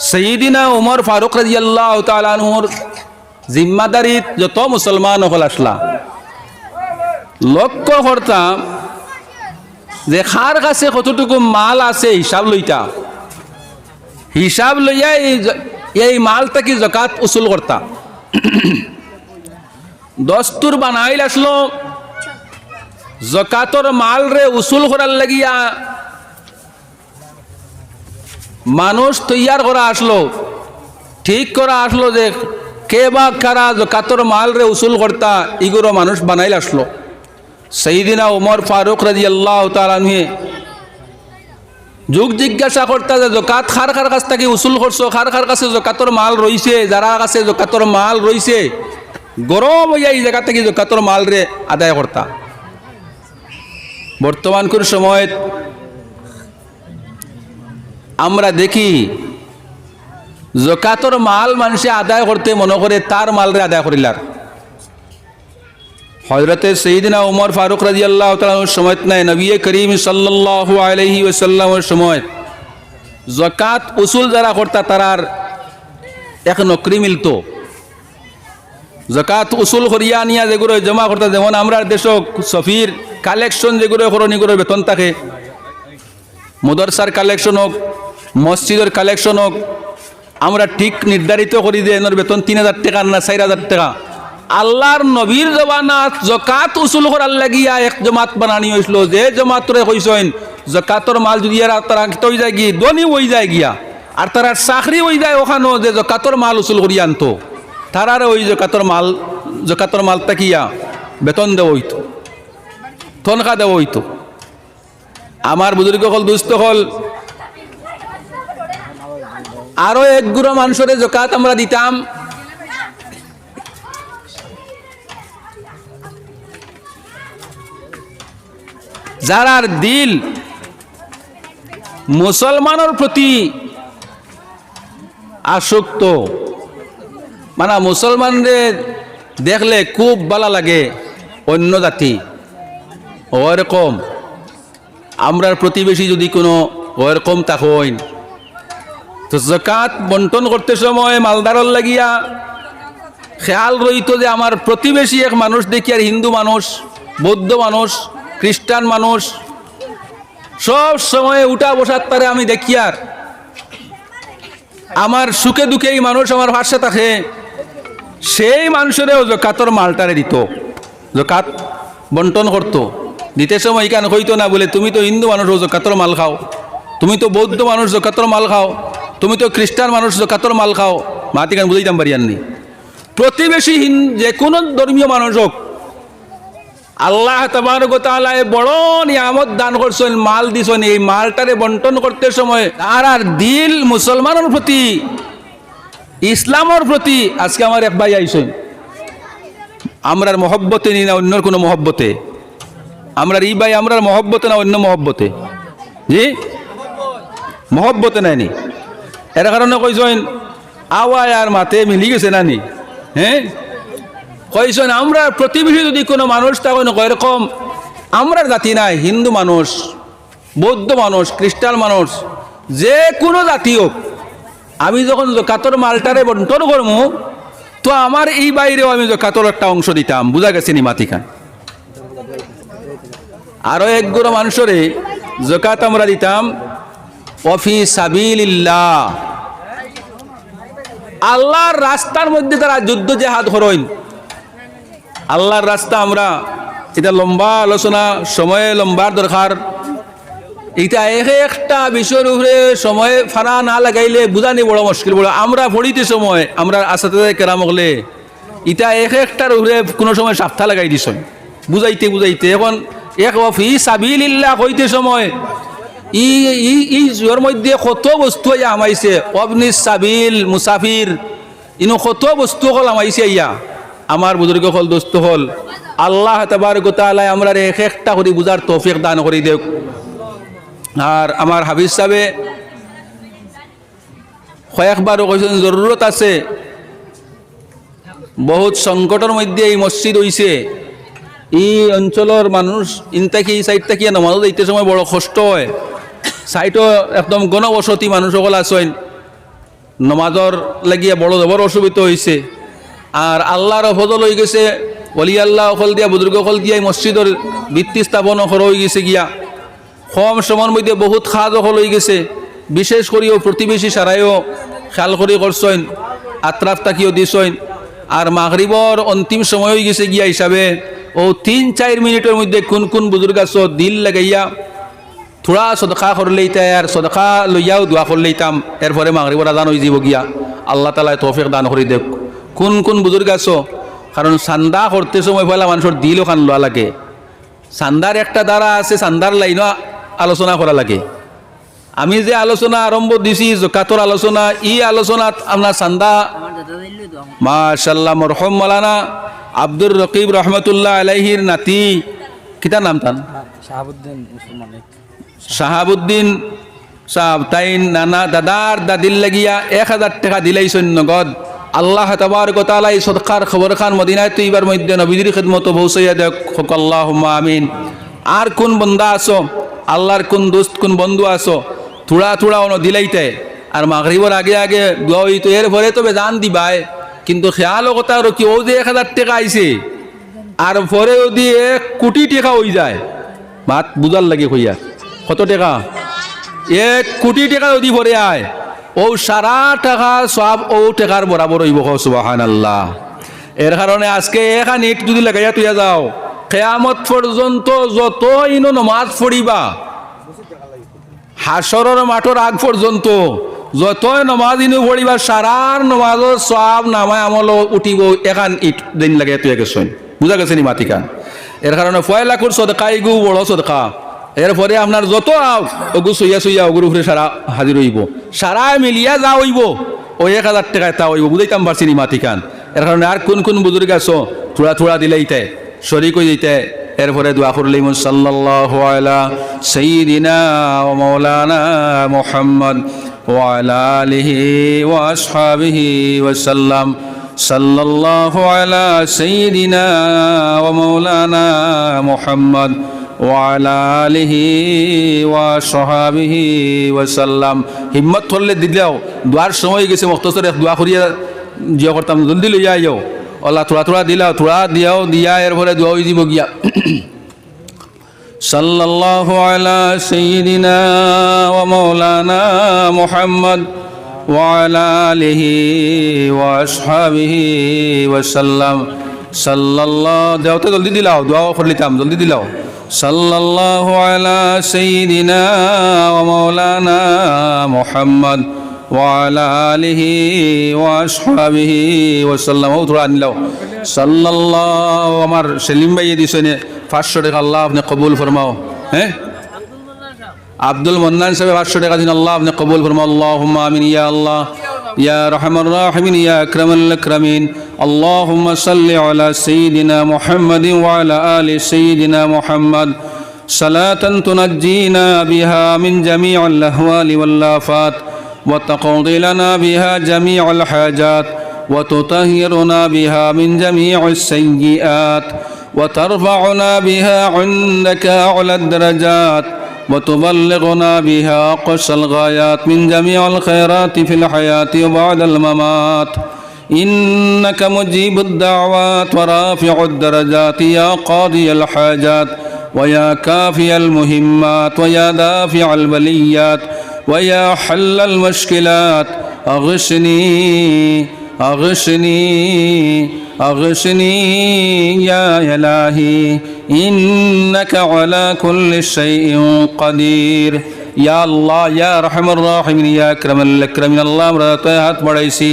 সঈদিনা উমর ফারুক রাজিয়াল্লাহ তালানহুর জিম্মাদারিত যত মুসলমান হল আসলা। লক্ষ্য করতাম যে খার কাছে কতটুকু মাল আছে হিসাব লইতা। হিসাব লইয়া এই এই মালটা কি জকাত উসুল করতা? দস্তুর বানাইল আসলো জকাতর মাল রে উসুল করার লাগিয়া মানুষ তৈয়ার করা আসলো, ঠিক করা আসলো যে কে বা কারা জকাতর মাল রে উসুল করতা ইগুলো মানুষ বানাইল আসলো। সেইদিনা উমর ফারুক রাজি আল্লাহ তালানুহে যুগ জিজ্ঞাসা করতা যে জকাত খার খার কাছ থেকে উসুল করছ খার খার কাছে জকাতর মাল রইছে, যারা কাছে জকাতর মাল রইছে, গরম হইয়া এই জায়গা থেকে জকাতর মাল রে আদায় করতা। বর্তমানকার সময়ত আমরা দেখি জকাতর মাল মানুষে আদায় করতে মনে করে তার মাল রে আদায় করিলার হজরতে সঈদিনা উমর ফারুক রাজি আল্লাহ তালার সময় নাই নবী করিম সাল্লাহ আলহি ওসাল্লামের সময় জকাত উসুল যারা করতা তারার এক নকরি মিলত জকাত উসুল করিয়া নিয়া যেগুলো জমা করতা যেমন আমরা দেশক সফির কালেকশন যেগুলো করণী করে বেতন থাকে মদরসার কালেকশন হোক মসজিদের কালেকশন হোক, আমরা ঠিক নির্ধারিত করি যে এনার বেতন তিন হাজার টাকা না চার হাজার টাকা। আল্লাহর নবীর জবানাত জকাত উসুল করার লাগিয়া এক জমাত বানানি হয়েছিল যে জমাতরে কইসেন জকাতর মাল যদি আর তারা হয়ে যায় গিয়ে দনি হয়ে যায় গিয়া। আর তারা চাকরি হয়ে যায় ওখানো যে জকাতর মাল উসুল করি আনতো। তারারে ওই জকাতর মাল জকাতর মাল তাকিয়া বেতন দেওয়া হইতো। তনখা দেওয়া হইতো। আমার বুজুর্গ হল দুস্থ হল আরও এক গুড়ো মানুষের জকাত আমরা দিতাম। যারার দিল মুসলমানের প্রতি আসক্ত মানে মুসলমানদের দেখলে খুব ভালো লাগে অন্য জাতি। ওরকম। আমরার প্রতিবেশী যদি কোনো ওরকম থাকেন তো জকাত বন্টন করতে সময় মালদারর লাগিয়া খেয়াল রইত যে আমার প্রতিবেশী এক মানুষ দেখি আর হিন্দু মানুষ, বৌদ্ধ মানুষ, খ্রিস্টান মানুষ, সব সময় উঠা বসার তারে আমি দেখি আর। আমার সুখে দুঃখে এই মানুষ আমার পাশে থাকে, সেই মানুষেরও জকাতর মালটারে দিত জকাত বন্টন করতো। দিতে সময় কেন হইতো না বলে, তুমি তো হিন্দু মানুষ জকাতর মাল খাও। তুমি তো বৌদ্ধ মানুষ জকাতর মাল খাও। তুমি তো খ্রিস্টান মানুষ জকাতর মাল খাও। মাতি কেন বুঝাইতাম পারি আননি। প্রতিবেশী যে কোনো ধর্মীয় মানুষ হোক, আল্লাহ তালায় বড় নিয়ামত দান করছেন, মাল দিছেন। এই মালটারে বন্টন করতে সময় আর আর দিল মুসলমানের প্রতি, ইসলামের প্রতি আজকে আমার এক ভাই আইসেন আমরার মহব্বতে নি না অন্যর কোনো মহব্বতে। আমরার ই ভাই আমরার মহব্বতে না অন্য মহব্বতে। জি? মহব্বতে নাইনি এর কারণে কইছেন আওয়ায় আর মাতে মিলি গেছে নানি হ্যাঁ কইছেন আমরা প্রতিবেশী যদি কোনো মানুষ তখন এরকম, আমরা জাতি নাই, হিন্দু মানুষ, বৌদ্ধ মানুষ, খ্রিস্টান মানুষ, যে কোনো জাতি হোক, আমি যখন জকাতর মালটারে বন্টন করব তো আমার এই বাইরেও আমি জকাতর একটা অংশ দিতাম, বুঝা গেছে নি মাতিখান আরও একগুলো মানুষরে জকাত আমরা দিতাম অফি সাবিল্লাহ আল্লাহর রাস্তার মধ্যে তারা যুদ্ধ জেহাদ হরইন আল্লাহর রাস্তা আমরা, এটা লম্বা আলোচনা, সময়ে লম্বার দরকার। এটা এক একটা বিষয়ের উপরে সময়ে ফানা না লাগাইলে বুঝানি বড় মুশকিল। বড় আমরা পড়িতে সময়, আমরা আসাতে কেরাম হলে। ইটা এক একটার উপরে কোনো সময় সাপ্তাহ লাগাই দিছ বুঝাইতে বুঝাইতে এখন এক অফি সাবিল্লাহ হইতে সময়। ই জোর মধ্যে কত বস্তু ইয়া আমাইছে অবনি সাবিল, মুসাফির, ইনো কত বস্তু হল আমাইছে ইয়া আমার বুজুর্গ হল, দোস্ত হল। আল্লাহ তাবার গোতালাই আমরা এক একটা করে বুঝার তৌফিক দান করে দেখ আর আমার হাফিজ সাহেবে কয়েকবারও কৈছেন জরুরত আছে। বহুত সংকটের মধ্যে এই মসজিদ হইছে। এই অঞ্চলের মানুষ ইনতাকি এই সাইড থাকি নমাজ দিতে সময় বড় কষ্ট হয়। সাইডও একদম গণবসতি মানুষ সকল আছেন। নমাজর লাগিয়া বড় জবর অসুবিধা হয়েছে আর আল্লাহর ফজল হয়ে গেছে। অলি আল্লাহ অকল দিয়া বুজুর্গ অকল দিয়া এই মসজিদর ভিত্তি স্থাপন অকল হয়ে গেছে গিয়া। কম সময়ের মধ্যে বহুত খাজ অকল হয়ে গেছে। বিশেষ করিও প্রতিবেশী সারাইও খেয়াল করি করছেন আত্রাফ তাকিও দিছেন। আর মাগরিবর অন্তিম সময় হয়ে গেছে গিয়া হিসাবে ও তিন চার মিনিটের মধ্যে কোন কোন বুজুর্গ দিল লাগাইয়া থোড়া সদকা করলেই তাই আর সদকা লইয়াও দোয়া করলেই তাম। এরপরে মাগরিবর আজান হয়ে যাব গিয়া। আল্লাহ তালায় তৌফিক দান করে দেখ কোন কোন বুজুর্গ আছো? কারণ চান্দা করতে সময় পয়লা মানুষের দিলও খান লোয়া লাগে। চান্দার একটা দ্বারা আছে চান্দার লাইনও আলোচনা করা লাগে। আমি যে আলোচনা আরম্ভ দিছি জকাতর আলোচনা, ই আলোচনাত আপনার চান্দা মাশাল্লাহ মরহম মালানা আব্দুর রকিব রহমতুল্লাহ আলাইহির নাতি। কিতার নাম তান? শাহাবুদ্দিন শাহাবুদ্দিন সাহ তাই নানা, দাদার, দাদির লাগিয়া এক হাজার টাকা দিলাইছেন নগদ আল্লাহ তাবার গোতালাই সদকার খবর খান মদিনায় তো এবার মধ্যে নবীদের খেদমতো পৌঁছাইয়া দেখ আল্লাহ আমিন। আর কোন বন্দা আছো আল্লাহর কোন দোস্ত, কোন বন্ধু আছো থোড়া থোড়া অন দিলাইতে। আর মাগরিবর আগে আগে দোয়া তো এর পরে তবে জান দিবাই কিন্তু খেয়াল কথা আর কি, ও যে এক হাজার টাকা আইছে, আর পরে যদি এক কোটি টাকা হয়ে যায়। মাত বুঝার লাগে কইয়া। কত টাকা? এক কোটি টাকা যদি ভরে আয়। ও সারা টাকা, সব ও টাকার বরাবর হইব সুবাহান আল্লাহ এর কারণে আজকে এখান ইট যদি লাগাইয়া তুইয়া যাও, কেয়ামত পর্যন্ত যত ইনো নমাজ পড়িবা, হাসরের মাঠর আগ পর্যন্ত যতই নমাজ ইনু পড়িবা, সারার নমাজর সব নামায় আমল উঠিব, এখান ইট দিন লাগে তুই গেছেন বুঝা গেছে নি মাতিকান এর কারণে পয়লা কর সদকা ইগু বড় সদকা। এরপরে আপনার যত ওগু সইয়া সইয়া ওগুর উপরে সারা হাজির হইব। সারা মিলিয়া যা হইব ওই এক হাজার টাকায় তা হইব। বুঝাইতাম পারছি নি মাতিকান। এর কারণে আর কোন কোন বুজুর্গ আছো, থোড়া থোড়া দিলেইতে শরিক হয়ে যেতে এরপরে দোয়া সাল্লাল্লাহু আলা সাইয়্যিদিনা ওয়া মাওলানা মুহাম্মদ ওয়ালা আলিহি ওয়া সহাবিহি ওয়াসাল্লাম হিম্মত করলে দিলেও দোয়ার সময় গেছে মক্তসর এক দোয়া করিয়া জিয়া করতাম জলদি লইয়া যাও অল্লাহ থোড়া থোড়া দিলাও থোড়া দিয়াও দিয়া এর পরে দোয়া হয়ে দিব গিয়া সাল্লাল্লাহু আলা সাইয়্যিদিনা ওয়া মাওলানা মুহাম্মদ وعلى آله وأصحابه وسلم صلى الله দেওতে জলদি দিলাও দোয়া করে লিতাম জলদি দিলাও সাল্লাল্লাহু আলা সাইয়িদিনা ওয়া মাওলানা মুহাম্মদ হ্যাঁ? আব্দুল মন্নান সাহেব। পাঁচশো টাকা দিন আল্লাহ আপনি কবুল ফরমা আল্লাহ আমিন ইয়া আল্লাহ। يا رحم الراحمين يا أكرم الأكرمين. اللهم صل على سيدنا محمد وعلى آل سيدنا محمد. صلاة تنجينا بها من جميع الأهوال والآفات وتقضي لنا بها جميع الحاجات وتطهرنا بها من جميع السيئات وترفعنا بها عندك أعلى الدرجات. وتبلغنا بها أقصى الغايات من جميع الخيرات في الحياة وبعد الممات. إنك مجيب الدعوات ورافع الدرجات يا قاضي الحاجات ويا كافي المهمات ويا دافع البليات ويا حل المشكلات. أغشني أغشني. أغشني يا إلهي إنك على كل شيء قدير يا الله يا رحم الراحمين يا أكرم الأكرمين الله আমরা তোয় হাত বাড়াইছি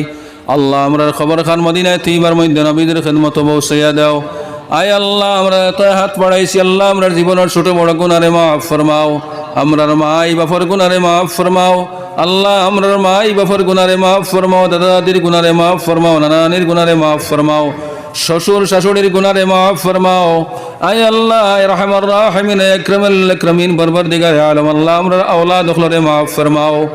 আল্লাহ আমরার খবর খান মদিনায় তিনবার মধ্যে নবীদের খেদমত বৌসাইয়া দাও আয় আল্লাহ আমরা তোয় হাত বাড়াইছি আল্লাহ আমরার জীবনের ছোট বড় গুণারে মাফ ফরমাও আমরার মাই বাফর গুণারে মাফ ফরমাও আল্লাহ আমরার মাই বাফর গুনারে মাফ ফরমাও দাদা দাদির গুনারে মাফ ফরমাও, নানানির গুনারে মাফ ফরমাও, শ্বশুর শাশুড়ির গুনারে মাফ ফরমাও। আয় আল্লাহ রহমার রাহমিন একরমল একরমিন বরবর দিগার আলম, আল্লাহ আমরার আওলাদ ওখলরে মাফ ফরমাও।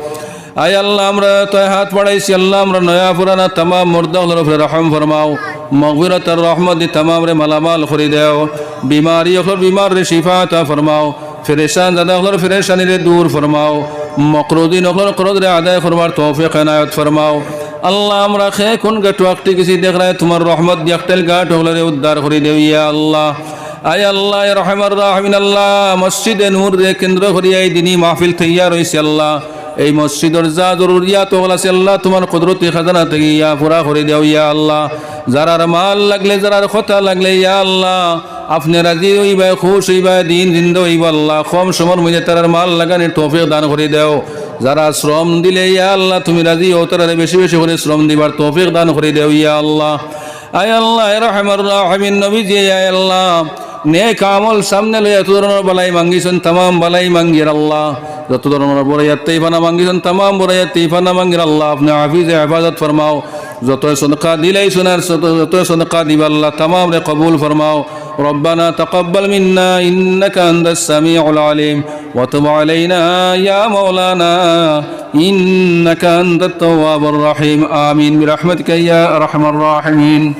আয় আল্লাহ, আমরা তোয় হাত বাড়াইছি, আল্লাহ আমরা নয়া পুরানা তাম মুর্দা উপরে রহম ফরমাও। মগবিরত আর রহমত দি তামাম রে মালামাল করে দেও। বিমারি ওখর বিমার রে শিফা তা ফরমাও। ফেরেশান দাদা ওখর ফেরেশানি রে দূর ফরমাও। মকরুদ্দিন অকলর করদরে আদায় করবার তৌফিক এনায়ত ফরমাও। আল্লাহ আমরা খে কোন গাটু আকটি কিছু দেখ রায় তোমার রহমত দিয়াকটেল গাট হলরে উদ্ধার করে দেও ইয়া আল্লাহ। আয় আল্লাহ, এ রহমান আল্লাহ, মসজিদে নূর রে কেন্দ্র করিয়া এই দিনই মাহফিল থইয়া রয়েছে আল্লাহ। এই মসজিদর যা জরুরিয়াত ওগুলা আছে আল্লাহ, তোমার কুদরতি খাজানা থেকে ইয়া পুরা করে দেও ইয়া আল্লাহ। যারার মাল লাগলে, যারার কথা লাগলে ইয়া আল্লাহ। আপনি রাজি হইবা, খুশ হইবা, দিন জিন্দ হইবা, আল্লাহ কম সময়ের মধ্যে তারার মাল লাগানোর তৌফিক দান করে দেও। যারা শ্রম দিলে, ইয়া আল্লাহ, তুমি রাজি হও, তারা বেশি বেশি করে শ্রম দিবার তৌফিক দান করে দেও, ইয়া আল্লাহ। আয় আল্লাহ রহমার রাহমিন নবী যে আয় আল্লাহ। নেক আমল সামনে লইয়া এত ধরনের বালাই মাঙ্গিছেন, তামাম বালাই মাঙ্গির আল্লাহ। যত ধরনের বড়াইয়াত তেইফানা মাঙ্গিছেন, তামাম বড়াইয়াত তেইফানা মাঙ্গির আল্লাহ। আপনি হাফিজে হেফাজত ফরমাও। যত সদকা দিলাই শোনার যত সদকা দিব আল্লাহ তামাম রে কবুল ফরমাও। ربنا تقبل منا إنك أنت السميع العليم وتب علينا يا مولانا إنك أنت التواب الرحيم. آمين. برحمتك يا أرحم الراحمين.